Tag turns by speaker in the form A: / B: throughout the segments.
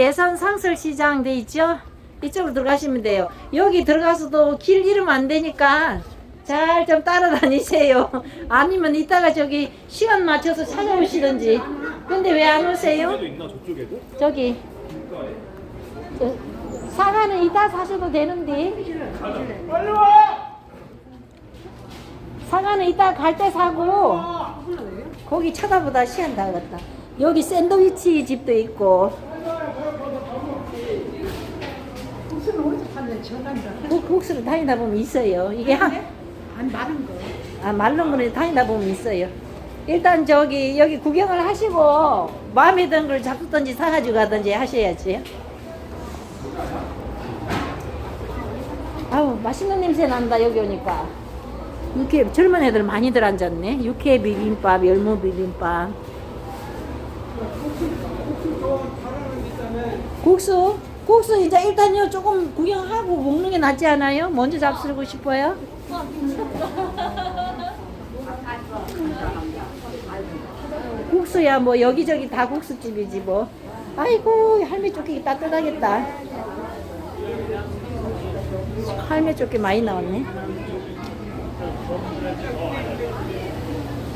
A: 예산 상설 시장 돼 있죠? 이쪽으로 들어가시면 돼요. 여기 들어가서도 길 잃으면 안 되니까 잘 좀 따라다니세요. 아니면 이따가 저기 시간 맞춰서 찾아오시든지. 근데 왜 안 오세요? 저기 저, 사과는 이따 사셔도 되는데
B: 빨리 와!
A: 사과는 이따 갈 때 사고 거기 쳐다보다 시간 다 갔다. 여기 샌드위치 집도 있고
C: 무슨 전한다.
A: 국- 국수를 다니다 보면 있어요. 이게 한,
C: 안 마른 거.
A: 아, 말른 거는 다니다 보면 있어요. 일단 저기 여기 구경을 하시고 마음에 드는 걸 잡든지 사가지고 가든지 하셔야지. 아우 맛있는 냄새 난다 여기 오니까. 육회 젊은 애들 많이들 앉았네. 육회 비빔밥, 열무 비빔밥. 국수? 국수 이제 일단요 조금 구경하고 먹는 게 낫지 않아요? 먼저 잡수고 싶어요? 국수야 뭐 여기저기 다 국수집이지 뭐. 아이고 할매 쫓기 따뜻하겠다. 할매 쫓기 많이 나왔네.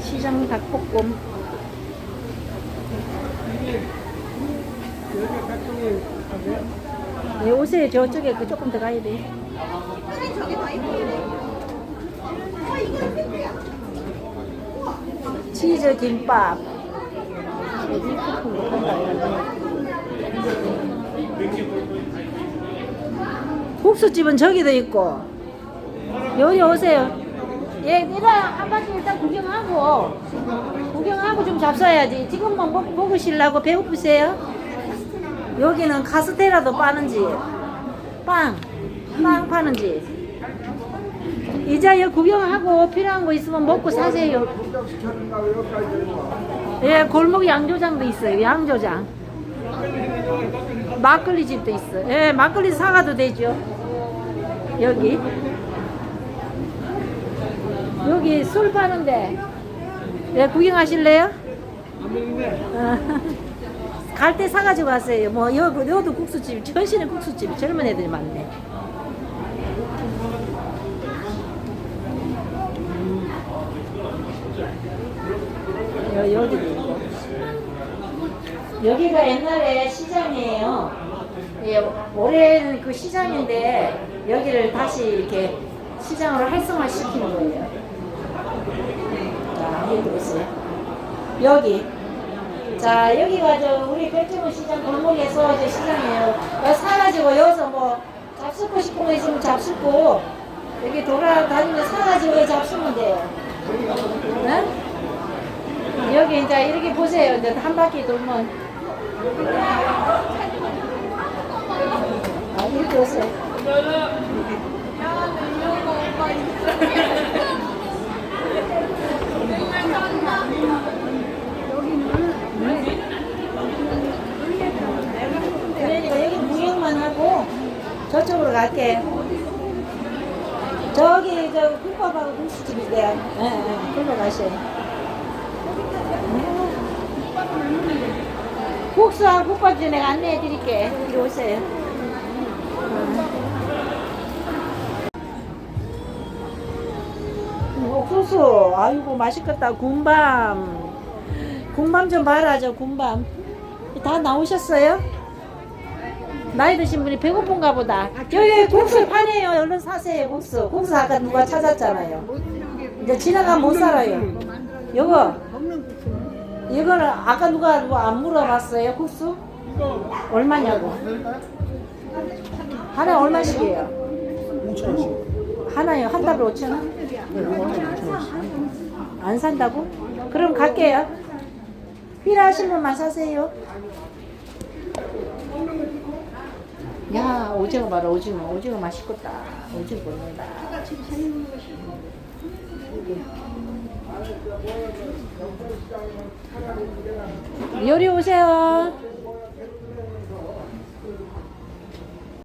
A: 시장 닭볶음. 네, 오세요. 저쪽에 그 조금 더 가야 돼. 치즈 김밥. 국수집은 저기도 있고. 여기 오세요. 예, 일단 한 바퀴 일단 구경하고 구경하고 좀 잡숴야지. 지금만 먹, 먹으시려고 배고프세요? 여기는 카스테라도 파는지 빵, 빵 파는지 이제 여 구경하고 필요한 거 있으면 먹고 사세요. 예, 골목 양조장도 있어요. 양조장. 막걸리 집도 있어. 예, 막걸리 사가도 되죠. 여기. 여기 술 파는데. 예, 구경하실래요? 갈 때 사가지고 가세요. 뭐, 여, 여도 국수집, 전시는 국수집. 젊은 애들이 많네. 여, 있고. 여기가 옛날에 시장이에요. 예, 올해는 그 시장인데 여기를 다시 이렇게 시장으로 활성화 시키는 거예요. 자, 여기 보세요. 여기. 자, 여기가 저 우리 백종원 시장 골목에서 저 시장이에요. 여기 사가지고 여기서 뭐 잡수고 싶은 거 있으면 잡수고 여기 돌아다니면서 사가지고 잡수면 돼요. 네? 여기 이제 이렇게 보세요. 이제 한 바퀴 돌면. 아, 이렇게 오세요. 그러니까 여기 구경만 하고 저쪽으로 갈게. 저기 저 국밥하고 국수집인데요. 예, 예, 글로 가셔요. 국수하고 국밥집 내가 안내해 드릴게. 이리 오세요. 음, 옥수수, 아이고 맛있겠다. 군밤. 군밤 좀 봐라, 저 군밤. 다 나오셨어요? 나이 드신 분이 배고픈가 보다. 여기 국수 파네요. 얼른 사세요, 국수. 국수 아까 누가 찾았잖아요. 이제 지나가면 못 살아요.
C: 국수는
A: 이거는 아까 누가 뭐 안 물어봤어요, 국수? 얼마냐고. 하나 얼마씩이에요?
B: 5천원씩
A: 하나요? 한 달에 5천 원?
B: 네, 5천원씩
A: 안 산다고? 그럼 갈게요. 필요하신 분만 사세요. 야, 오징어 봐라, 오징어. 오징어 맛있겠다. 오징어 먹는다. 요리 오세요.